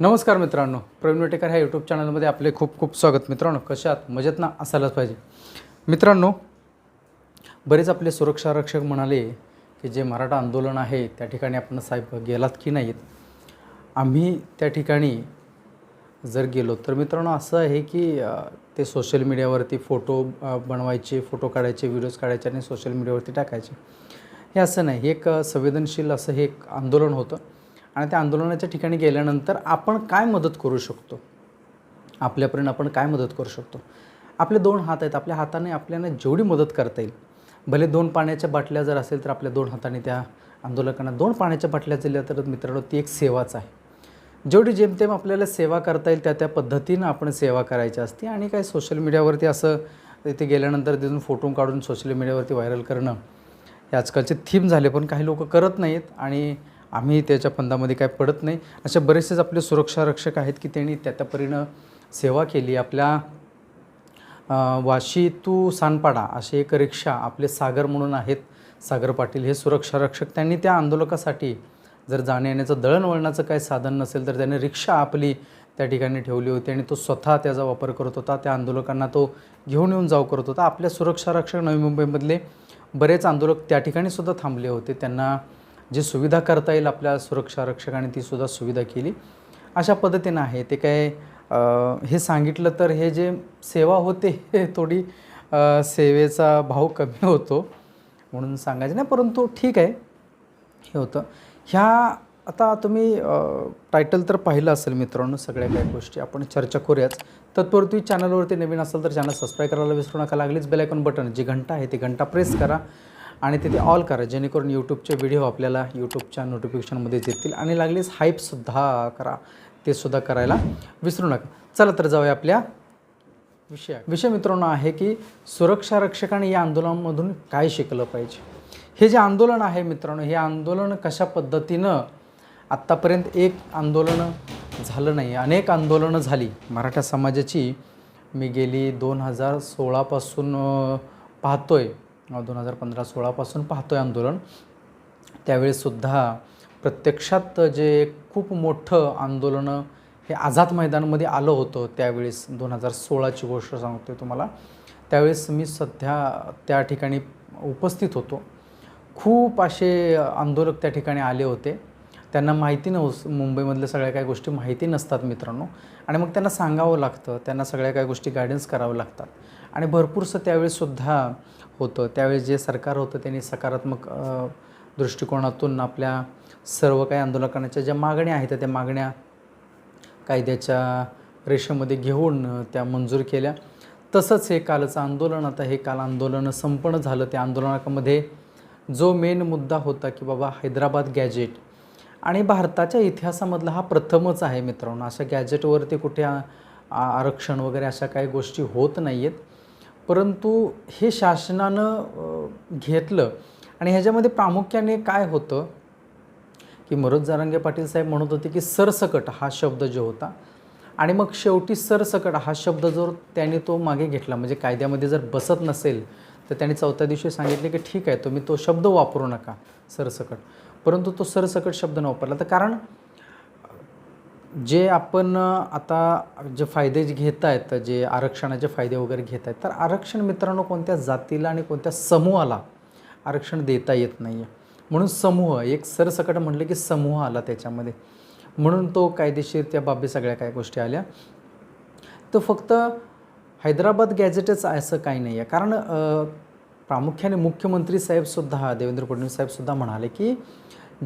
नमस्कार मित्रांनो प्रवीण वेटेकर ह्या यूट्यूब चॅनलमध्ये आपले खूप खूप स्वागत. मित्रांनो कशात मजेत ना? असायलाच पाहिजे. मित्रांनो बरेच आपले सुरक्षा रक्षक म्हणाले की जे मराठा आंदोलन आहे त्या ठिकाणी आपण साहेब गेलात की नाहीत? आम्ही त्या ठिकाणी जर गेलो तर मित्रांनो असं आहे की ते सोशल मीडियावरती फोटो बनवायचे फोटो काढायचे व्हिडिओज काढायचे आणि सोशल मीडियावरती टाकायचे. हे असं नाही एक संवेदनशील असं हे एक आंदोलन होतं. आणि त्या आंदोलनाच्या ठिकाणी गेल्यानंतर आपण काय मदत करू शकतो? आपल्यापर्यंत आपण काय मदत करू शकतो? आपले दोन हात आहेत. आपल्या हाताने आपल्याला जेवढी मदत करता येईल भले दोन पाण्याच्या बाटल्या जर असेल तर आपल्या दोन हाताने त्या आंदोलकांना दोन पाण्याच्या बाटल्या दिल्या तर मित्रांनो ती एक सेवाच आहे. जेवढी जेमतेम आपल्याला सेवा करता येईल त्या त्या पद्धतीनं आपण सेवा करायची असते. आणि काय सोशल मीडियावरती असं तिथे गेल्यानंतर तिथून फोटो काढून सोशल मीडियावरती व्हायरल करणं हे आजकालचे थीम झाले पण काही लोक करत नाहीत. आणि आम्ही त्याच्या पंधामध्ये काय पडत नाही. असे बरेचसेच आपले सुरक्षा रक्षक आहेत की त्यांनी त्या त्या परीनं सेवा केली. आपल्या वाशी तू सानपाडा असे एक रिक्षा आपले सागर म्हणून आहेत. सागर पाटील हे सुरक्षा रक्षक त्यांनी त्या आंदोलकासाठी जर जाण्या येण्याचं दळणवळणाचं काही साधन नसेल तर त्याने रिक्षा आपली त्या ठिकाणी ठेवली होती आणि तो स्वतः त्याचा वापर करत होता. त्या आंदोलकांना तो घेऊन येऊन जाऊ करत होता. आपल्या सुरक्षा रक्षक नवी मुंबईमधले बरेच आंदोलक त्या ठिकाणी सुद्धा थांबले होते. त्यांना जे सुविधा करता येईल आपल्या सुरक्षा रक्षकाने ती सुद्धा सुविधा केली. अशा पद्धतीनं आहे. ते काय हे सांगितलं तर हे जे सेवा होते हे थोडी सेवेचा भाव कमी होतो म्हणून सांगायचं नाही परंतु ठीक आहे. हे होतं. ह्या आता तुम्ही टायटल तर पाहिलं असेल मित्रांनो सगळ्या काही गोष्टी. आपण चर्चा करूयाच. तत्पूर्वी चॅनलवरती नवीन असेल तर चॅनल सबस्क्राईब करायला विसरू नका. लागलीच बेलायकॉन बटन जी घंटा आहे ती घंटा प्रेस करा. आणि तिथे ऑल करा. जेणेकरून यूट्यूबचे व्हिडिओ आपल्याला यूट्यूबच्या नोटिफिकेशनमध्ये येतील आणि लागलीच हाईपसुद्धा करा. ते सुद्धा करायला विसरू नका. चला तर जाऊया आपल्या विषय. विषय मित्रांनो आहे की सुरक्षा रक्षकाने या आंदोलनामधून काय शिकलं पाहिजे? हे जे आंदोलन आहे मित्रांनो हे आंदोलन कशा पद्धतीनं आत्तापर्यंत एक आंदोलन झालं नाही अनेक आंदोलनं झाली. मराठा समाजाची मी गेली दोन हजार सोळापासून पाहतोय. दोन हजार पंधरा सोळापासून पाहतो आहे आंदोलन त्यावेळेसुद्धा प्रत्यक्षात जे खूप मोठं आंदोलनं हे आझाद मैदानमध्ये आलं होतं त्यावेळेस दोन हजार सोळाची गोष्ट सांगतोय तुम्हाला. त्यावेळेस मी सध्या त्या ठिकाणी उपस्थित होतो. खूप असे आंदोलक त्या ठिकाणी आले होते. त्यांना माहिती नव्ह मुंबईमधल्या सगळ्या काही गोष्टी माहिती नसतात मित्रांनो. आणि मग त्यांना सांगावं लागतं त्यांना सगळ्या काही गोष्टी गायडन्स करावं लागतात. आणि भरपूरसं त्यावेळीसुद्धा होतं. त्यावेळेस जे सरकार होतं त्यांनी सकारात्मक दृष्टिकोनातून आपल्या सर्व काही आंदोलकांच्या ज्या मागण्या आहेत त्या मागण्या कायद्याच्या रेषेमध्ये घेऊन त्या मंजूर केल्या. तसंच हे कालचं आंदोलन आता हे काल आंदोलन संपन्न झालं. त्या आंदोलनामध्ये जो मेन मुद्दा होता की बाबा हैदराबाद गॅजेट आणि भारताच्या इतिहासामधला हा प्रथमच आहे मित्रांनो. अशा गॅजेटवरती कुठे आरक्षण वगैरे अशा काही गोष्टी होत नाही आहेत परंतु हे शासनानं घेतलं आणि ह्याच्यामध्ये प्रामुख्याने काय होतं की मनोज जारंगे पाटील साहेब म्हणत होते की सरसकट हा शब्द जो होता आणि मग शेवटी सरसकट हा शब्द जर त्यांनी तो मागे घेतला. म्हणजे कायद्यामध्ये जर बसत नसेल तर त्यांनी चौथ्या दिवशी सांगितले की ठीक आहे तुम्ही तो शब्द वापरू नका सरसकट. परंतु तो सरसकट शब्द न वापरला. तर कारण जे आपण आता जे फायदे जे घेत आहेत जे आरक्षणाचे फायदे वगैरे घेत आहेत तर आरक्षण मित्रांनो कोणत्या जातीला आणि कोणत्या समूहाला आरक्षण देता येत नाही आहे म्हणून समूह एक सरसकट म्हटलं की समूह आला त्याच्यामध्ये. म्हणून तो कायदेशीर त्या बाबी सगळ्या काय गोष्टी आल्या. तर फक्त हैदराबाद गॅजेटच असं काही नाही आहे कारण प्रामुख्याने मुख्यमंत्री साहेबसुद्धा देवेंद्र फडणवीस साहेबसुद्धा म्हणाले की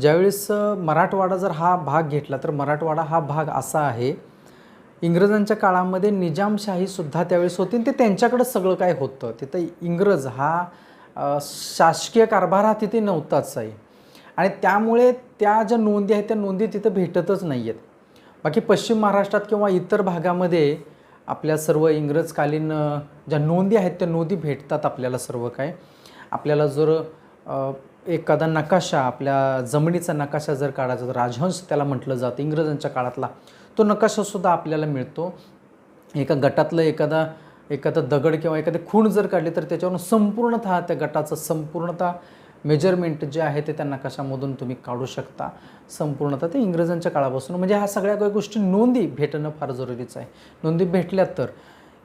ज्यावेळेस मराठवाडा जर हा भाग घेतला तर मराठवाडा हा भाग असा आहे. इंग्रजांच्या काळामध्ये निजामशाहीसुद्धा त्यावेळेस होती ते त्यांच्याकडं सगळं काय होतं? तिथं इंग्रज हा शासकीय कारभार हा तिथे नव्हताच आहे. आणि त्यामुळे त्या ज्या नोंदी आहेत त्या नोंदी तिथं भेटतच नाही आहेत बाकी पश्चिम महाराष्ट्रात किंवा इतर भागामध्ये आपल्या सर्व इंग्रजकालीन ज्या नोंदी आहेत त्या नोंदी भेटतात आपल्याला सर्व काय आपल्याला जर एखादा नकाशा आपल्या जमिनीचा नकाशा जर काढायचा तर राजहंस त्याला म्हटलं जातं इंग्रजांच्या काळातला. तो नकाशासुद्धा आपल्याला मिळतो. एका गटातलं एखादा एखादा दगड किंवा एखादी खूण जर काढली तर त्याच्यावरून संपूर्णतः त्या गटाचं संपूर्णतः मेजरमेंट जे आहे ते त्यांना कशामधून तुम्ही काढू शकता? संपूर्णतः ते इंग्रजांच्या काळापासून. म्हणजे ह्या सगळ्या काही गोष्टी नोंदी भेटणं फार जरुरीचं आहे. नोंदी भेटल्या तर.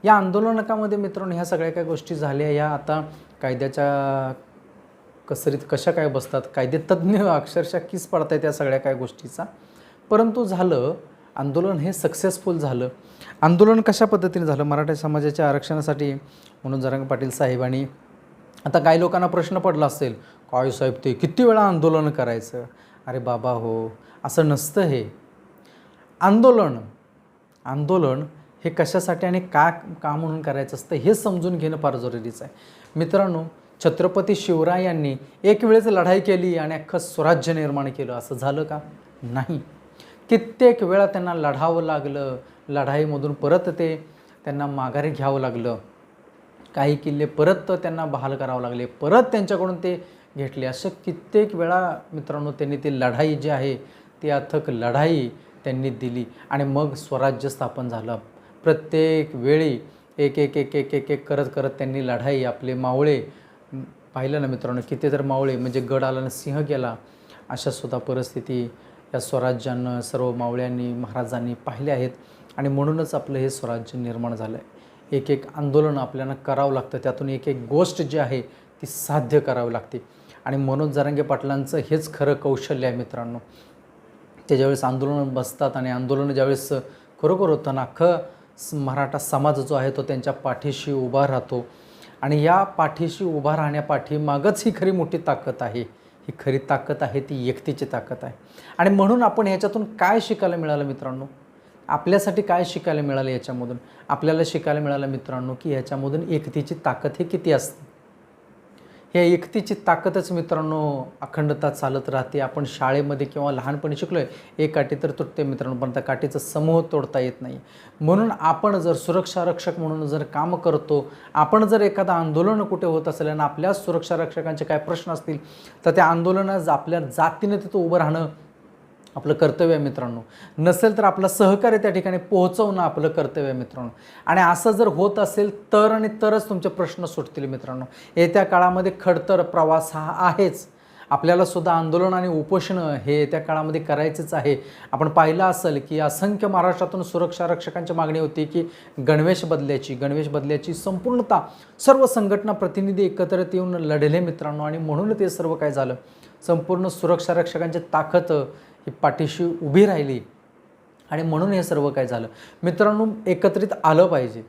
या आंदोलनकामध्ये मित्रांनो ह्या सगळ्या काही गोष्टी झाल्या. या आता कायद्याच्या कसरीत कशा काय बसतात? कायदे तज्ज्ञ अक्षरशः किस पडत आहे या सगळ्या काय गोष्टीचा. परंतु झालं आंदोलन हे सक्सेसफुल झालं. आंदोलन कशा पद्धतीने झालं? मराठा समाजाच्या आरक्षणासाठी म्हणून जरंग पाटील साहेबांनी आता काही लोकांना प्रश्न पडला असेल काय साहेब ते किती वेळा आंदोलन करायचं? अरे बाबा हो असं नसतं हे. आंदोलन आंदोलन हे कशासाठी आणि का का म्हणून करायचं असतं हे समजून घेणं फार जरुरीचं आहे. मित्रांनो छत्रपती शिवरायांनी एक वेळेस लढाई केली आणि अख्खं स्वराज्य निर्माण केलं असं झालं का? नाही. कित्येक वेळा त्यांना लढावं लागलं लढाईमधून परत ते त्यांना माघारी घ्यावं लागलं. काही किल्ले परत त्यांना बहाल करावं लागले परत त्यांच्याकडून ते घेतले. असं कित्येक वेळा मित्रांनो त्यांनी ती लढाई जी आहे ती अथक लढाई त्यांनी दिली आणि मग स्वराज्य स्थापन झालं. प्रत्येक वेळी एक एक एक एक एक एक करत करत त्यांनी लढाई आपले मावळे पाहिलं ना मित्रांनो किती तर मावळे म्हणजे गड आला ना सिंह गेला अशा सुद्धा परिस्थिती या स्वराज्यानं सर्व मावळ्यांनी महाराजांनी पाहिले आहेत. आणि म्हणूनच आपलं हे स्वराज्य निर्माण झालं आहे एक एक आंदोलन आपल्याला करावं लागतं. त्यातून एक एक गोष्ट जी आहे ती साध्य करावी लागते. आणि मनोज जरांगे पाटलांचं हेच खरं कौशल्य आहे मित्रांनो. ते ज्यावेळेस आंदोलन बसतात आणि आंदोलन ज्यावेळेस खरोखर होतं ना अख्खं मराठा समाज जो आहे तो त्यांच्या पाठीशी उभा राहतो. आणि या पाठीशी उभा राहण्यापाठीमागच ही खरी मोठी ताकद आहे. ही खरी ताकद आहे ती एकतीची ताकद आहे. आणि म्हणून आपण याच्यातून काय शिकायला मिळालं मित्रांनो? आपल्यासाठी काय शिकायला मिळालं याच्यामधून? आपल्याला शिकायला मिळालं मित्रांनो की ह्याच्यामधून एकतीची ताकद ही किती असते? ह्या एकतेची ताकदच मित्रांनो अखंडता चालत राहते. आपण शाळेमध्ये किंवा लहानपणी शिकलो आहे एक काठी तर तुटते मित्रांनो पण त्या काठीचा समूह तोडता येत नाही. म्हणून आपण जर सुरक्षा रक्षक म्हणून जर काम करतो आपण जर एखादं आंदोलन कुठे होत असेल आणि आपल्या सुरक्षा रक्षकांचे काय प्रश्न असतील तर त्या आंदोलनात आपल्या जातीने तिथं उभं राहणं आपलं कर्तव्य आहे मित्रांनो. नसेल तर आपलं सहकार्य त्या ठिकाणी पोहोचवणं आपलं कर्तव्य आहे मित्रांनो. आणि असं जर होत असेल तर आणि तरच तुमचे प्रश्न सुटतील मित्रांनो. येत्या काळामध्ये खडतर प्रवास हा आहेच. आपल्याला सुद्धा आंदोलन आणि उपोषणं हे येत्या काळामध्ये करायचेच आहे. आपण पाहिलं असेल की असंख्य महाराष्ट्रातून सुरक्षा रक्षकांची मागणी होती की गणवेश बदल्याची गणवेश बदल्याची संपूर्णता सर्व संघटना प्रतिनिधी एकत्रित येऊन लढले मित्रांनो. आणि म्हणून ते सर्व काय झालं? संपूर्ण सुरक्षा रक्षकांची ताकद ही पाठीशी उभी राहिली. आणि म्हणून हे सर्व काय झालं. मित्रांनो एकत्रित आलं पाहिजे.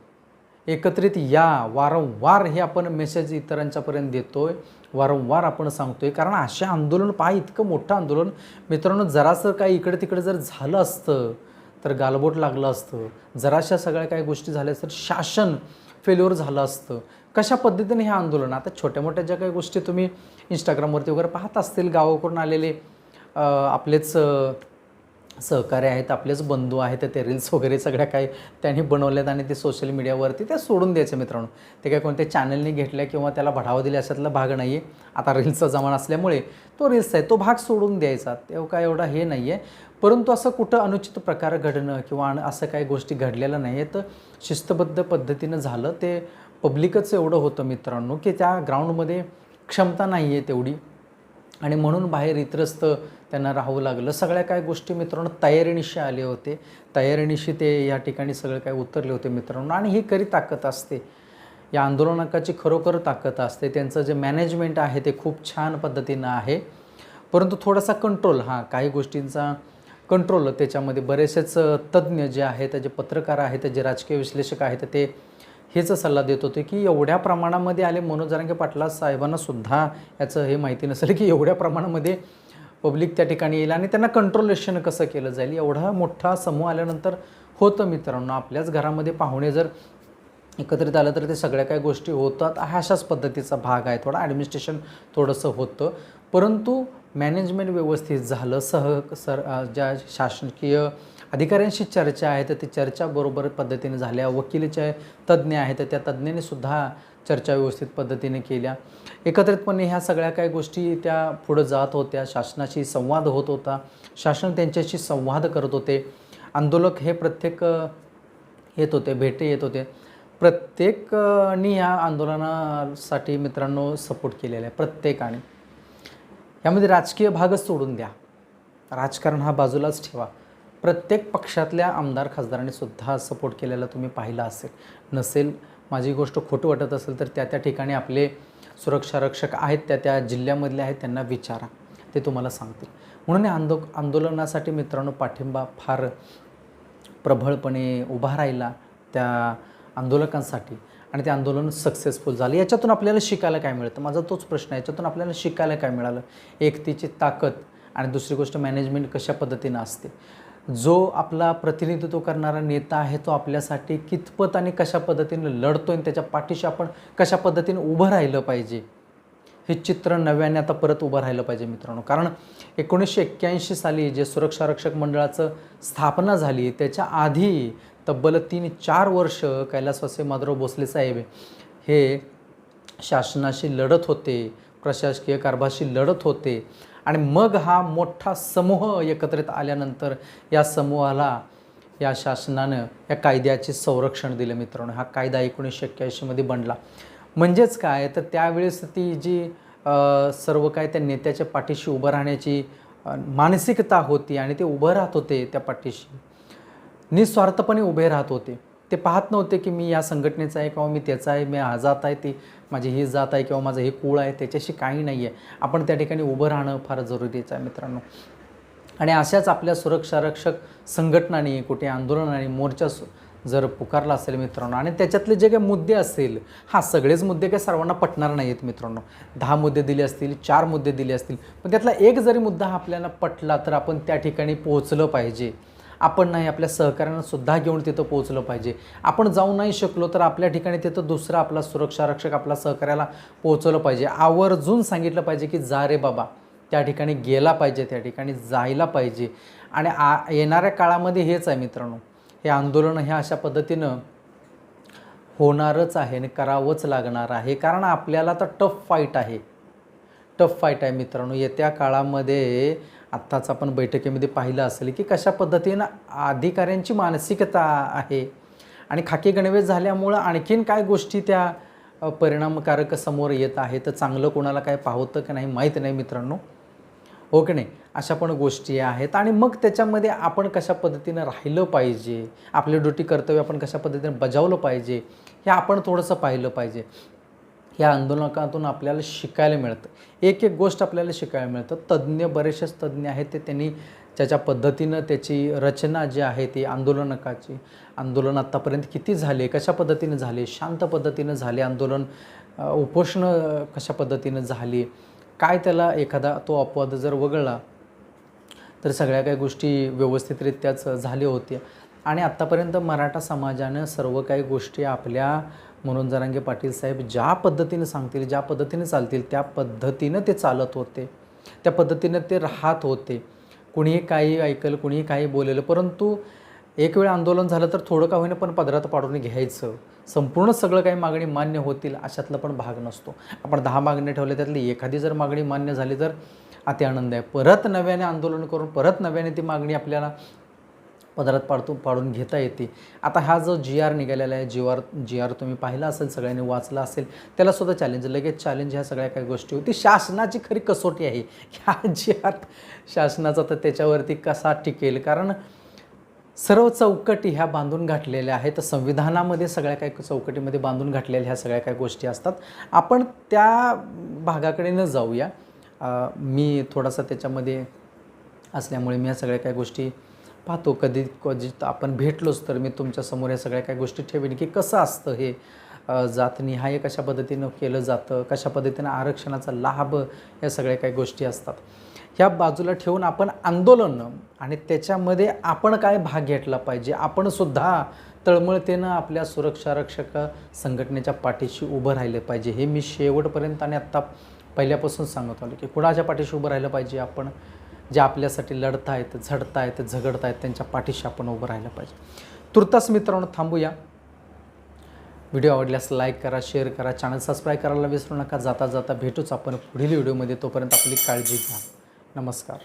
एकत्रित या वारंवार हे आपण मेसेज इतरांच्यापर्यंत देतो आहे वारंवार आपण सांगतो आहे कारण असे आंदोलन पहा इतकं मोठं आंदोलन. मित्रांनो जरासं काय इकडे तिकडे जर झालं असतं तर गालबोट लागलं असतं. जराशा सगळ्या काही गोष्टी झाल्या तर शासन फेल्युअर झालं असतं. कशा पद्धतीने हे आंदोलन? आता छोट्या मोठ्या ज्या काही गोष्टी तुम्ही इंस्टाग्रामवरती वगैरे पाहत असतील गावाकडून आलेले आपलेच सहकार्य आहेत आपलेच बंधू आहेत ते रील्स वगैरे सगळ्या काही त्यांनी बनवल्यात आणि ते सोशल मीडियावरती ते सोडून द्यायचे मित्रांनो. ते काय कोणत्या चॅनलने घेतल्या किंवा त्याला बढ़ावा दिला अशातला भाग नाही आहे आता रील्सचा जमाना असल्यामुळे तो रील्स आहे तो भाग सोडून द्यायचा. तेव्हा काय एवढा हे नाही आहे परंतु असं कुठं अनुचित प्रकार घडणं किंवा असं काही गोष्टी घडलेल्या नाही आहेत शिस्तबद्ध पद्धतीनं झालं ते पब्लिकच एवढं होतं मित्रांनो की त्या ग्राउंडमध्ये क्षमता नाही आहे तेवढी. आणि म्हणून बाहेर इतरस्त त्यांना राहू लागलं. सगळ्या काय गोष्टी मित्रांनो तयारीनिशी आले होते. तयारीनिशी ते या ठिकाणी सगळं काय उतरले होते मित्रांनो. आणि ही खरी ताकद असते. या आंदोलनाकाची खरोखर ताकद असते. त्यांचं जे मॅनेजमेंट आहे ते खूप छान पद्धतीनं आहे. परंतु थोडासा कंट्रोल हां काही गोष्टींचा कंट्रोल त्याच्यामध्ये बरेचसेच तज्ज्ञ जे आहेत जे पत्रकार आहेत जे राजकीय विश्लेषक आहेत ते हेच सल्ला देत होते की एवढ्या प्रमाणामध्ये आले मनोज जरांगे पाटला साहेबांना सुद्धा याचं हे माहिती नसेल की एवढ्या प्रमाणामध्ये पब्लिक त्या ठिकाणी येईल आणि त्यांना कंट्रोलेशन कसं केलं जाईल? एवढा मोठा समूह आल्यानंतर होतं मित्रांनो आपल्याच घरामध्ये पाहुणे जर एकत्रित आलं तर ते सगळ्या काही गोष्टी होतात. हा अशाच पद्धतीचा भाग आहे. थोडा ॲडमिनिस्ट्रेशन थोडंसं होतं. परंतु मॅनेजमेंट व्यवस्थित झालं. सह सर ज्या शासकीय अधिकाऱ्यांशी चर्चा आहे तर ती चर्चा बरोबर पद्धतीने झाल्या. वकिलीचे तज्ज्ञ आहेत तर त्या तज्ज्ञाने सुद्धा चर्चा व्यवस्थित पद्धतीने केल्या. एकत्रितपणे ह्या सगळ्या काही गोष्टी त्या पुढं जात होत्या. शासनाशी संवाद होत होता. शासन त्यांच्याशी संवाद करत होते. आंदोलक हे प्रत्येक येत होते भेटे येत होते. प्रत्येकनी या आंदोलनासाठी मित्रांनो सपोर्ट केलेला आहे प्रत्येकाने. यामध्ये राजकीय भागच सोडून द्या. राजकारण हा बाजूलाच ठेवा. प्रत्येक पक्षातल्या आमदार खासदारांनी सुद्धा सपोर्ट केलेला तुम्ही पाहिला असेल. नसेल माझी गोष्ट खोटं वाटत असेल तर त्या त्या ठिकाणी आपले सुरक्षा रक्षक आहेत त्या त्या जिल्ह्यामधले आहेत त्यांना विचारा. ते तुम्हाला सांगतील. म्हणून या आंदो आंदोलनासाठी मित्रांनो पाठिंबा फार प्रबळपणे उभा राहिला त्या आंदोलकांसाठी आणि ते आंदोलन सक्सेसफुल झालं. याच्यातून आपल्याला शिकायला काय मिळतं? माझा तोच प्रश्न आहे. याच्यातून आपल्याला शिकायला काय मिळालं? एकतेची ताकद आणि दुसरी गोष्ट मॅनेजमेंट कशा पद्धतीनं असते? जो आपला प्रतिनिधित्व करणारा नेता आहे तो आपल्यासाठी कितपत आणि कशा पद्धतीनं लढतोय आणि त्याच्या पाठीशी आपण कशा पद्धतीने उभं राहिलं पाहिजे हे चित्र नव्याने आता परत उभं राहिलं पाहिजे मित्रांनो. कारण एकोणीसशे एक्क्याऐंशी साली जे सुरक्षा रक्षक मंडळाचं स्थापना झाली त्याच्या आधी तब्बल तीन चार वर्ष कैलासवासी माधवराव भोसले साहेब हे शासनाशी लढत होते प्रशासकीय कारभाराशी लढत होते. आणि मग हा मोठा समूह एकत्रित आल्यानंतर या समूहाला या शासनानं या कायद्याचे संरक्षण दिलं मित्रांनो. हा कायदा एकोणीसशे एक्क्याऐंशीमध्ये बनला. म्हणजेच काय? तर त्यावेळेस ती जी सर्व काय त्या नेत्याच्या पाठीशी उभं राहण्याची मानसिकता होती आणि ते उभं राहत होते त्या पाठीशी. निस्वार्थपणे उभे राहत होते. ते पाहत नव्हते की मी या संघटनेचा आहे किंवा मी त्याचा आहे मी हा जात आहे ती माझी ही जात आहे किंवा माझं हे कुळ आहे त्याच्याशी काही नाही आहे आपण त्या ठिकाणी उभं राहणं फार जरुरीचं आहे मित्रांनो. आणि अशाच आपल्या सुरक्षारक्षक संघटनांनी कुठे आंदोलनाने मोर्चा सु- जर पुकारला असेल मित्रांनो आणि त्याच्यातले जे काही मुद्दे असतील हा सगळेच मुद्दे काही सर्वांना पटणार नाही आहेत मित्रांनो. दहा मुद्दे दिले असतील चार मुद्दे दिले असतील पण त्यातला एक जरी मुद्दा हा आपल्याला पटला तर आपण त्या ठिकाणी पोहोचलं पाहिजे. आपण नाही आपल्या सहकार्यांना सुद्धा घेऊन तिथं पोहोचलं पाहिजे. आपण जाऊ नाही शकलो तर आपल्या ठिकाणी तिथं दुसरा आपला सुरक्षा रक्षक आपला सहकाऱ्याला पोहोचवलं पाहिजे. आवर्जून सांगितलं पाहिजे की जा रे बाबा त्या ठिकाणी गेला पाहिजे त्या ठिकाणी जायला पाहिजे. आणि आ येणाऱ्या काळामध्ये हेच आहे मित्रांनो हे आंदोलन हे अशा पद्धतीनं होणारच आहे आणि करावंच लागणार आहे. कारण आपल्याला तर टफ फाईट आहे. टफ फाईट आहे मित्रांनो. येत्या काळामध्ये आत्ताच आपण बैठकीमध्ये पाहिलं असेल की कशा पद्धतीनं अधिकाऱ्यांची मानसिकता आहे आणि खाकी गणवेश झाल्यामुळं आणखीन काय गोष्टी त्या परिणामकारक समोर येत आहे तर चांगलं कोणाला काय पाहतं की नाही माहीत नाही मित्रांनो. हो की नाही? अशा पण गोष्टी आहेत. आणि मग त्याच्यामध्ये आपण कशा पद्धतीनं राहिलं पाहिजे? आपली ड्युटी कर्तव्य आपण कशा पद्धतीनं बजावलं पाहिजे? हे आपण थोडंसं पाहिलं पाहिजे. या आंदोलनातून आपल्याला शिकायला मिळतं. एक एक गोष्ट आपल्याला शिकायला मिळतं. तज्ज्ञ बरेचसेच तज्ज्ञ आहेत ते त्यांनी त्याच्या पद्धतीनं त्याची रचना जी आहे ती आंदोलनकाची आंदोलन आत्तापर्यंत किती झाले कशा पद्धतीनं झाले शांत पद्धतीनं झाले आंदोलन उपोषण कशा पद्धतीनं झाली काय त्याला एखादा तो अपवाद जर वगळला तर सगळ्या काही गोष्टी व्यवस्थितरित्याच झाल्या होत्या. आणि आत्तापर्यंत मराठा समाजानं सर्व काही गोष्टी आपल्या म्हणून जरांगे पाटील साहेब ज्या पद्धतीनं सांगतील ज्या पद्धतीने चालतील त्या पद्धतीनं ते चालत होते. त्या पद्धतीनं ते राहत होते. कुणीही काही ऐकलं कुणीही काही बोलेलं परंतु एक वेळ आंदोलन झालं तर थोडं का होईना पण पदरात पाडून घ्यायचं. संपूर्ण सगळं काही मागणी मान्य होतील अशातला पण भाग नसतो. आपण दहा मागण्या ठेवल्या त्यातली एखादी जर मागणी मान्य झाली तर अति आनंद आहे. परत नव्याने आंदोलन करून परत नव्याने ती मागणी आपल्याला पदरात पाडतो पाडून घेता येते. आता हा जो जी आर निघालेला आहे जी आर जी आर तुम्ही पाहिला असेल सगळ्यांनी वाचला असेल त्याला सुद्धा चॅलेंज लगेच चॅलेंज ह्या सगळ्या काही गोष्टी होती. शासनाची खरी कसोटी आहे. ह्या जी आर शासनाचा तर त्याच्यावरती कसा टिकेल? कारण सर्व चौकटी ह्या बांधून घातलेल्या आहेत. संविधानामध्ये सगळ्या काही चौकटीमध्ये बांधून घातलेल्या ह्या सगळ्या काही गोष्टी असतात. आपण त्या भागाकडे न जाऊया. मी थोडासा त्याच्यामध्ये असल्यामुळे मी या सगळ्या काही गोष्टी पाहतो कधी कधी आपण भेटलोच तर मी तुमच्यासमोर या सगळ्या काही गोष्टी ठेवेन की कसं असतं हे जातनिहाय कशा पद्धतीनं केलं जातं कशा पद्धतीनं आरक्षणाचा लाभ या सगळ्या काही गोष्टी असतात. ह्या बाजूला ठेवून आपण आंदोलन आणि त्याच्यामध्ये आपण काय भाग घेतला पाहिजे आपण सुद्धा तळमळतेनं आपल्या सुरक्षारक्षक संघटनेच्या पाठीशी उभं राहिलं पाहिजे हे मी शेवटपर्यंत आणि आत्ता पहिल्यापासून सांगत आलो की कुणाच्या पाठीशी उभं राहिलं पाहिजे आपण? जे आपल्यासाठी लढतायत झडतायत झगडतायत त्यांच्या पाठीशी आपण उभं राहिलं पाहिजे. तुर्तास मित्रांनो थांबूया. व्हिडिओ आवडल्यास लाईक करा शेअर करा चॅनल सबस्क्राईब करायला विसरू नका. जाता जाता भेटूच आपण पुढील व्हिडिओमध्ये. तोपर्यंत आपली काळजी घ्या. नमस्कार.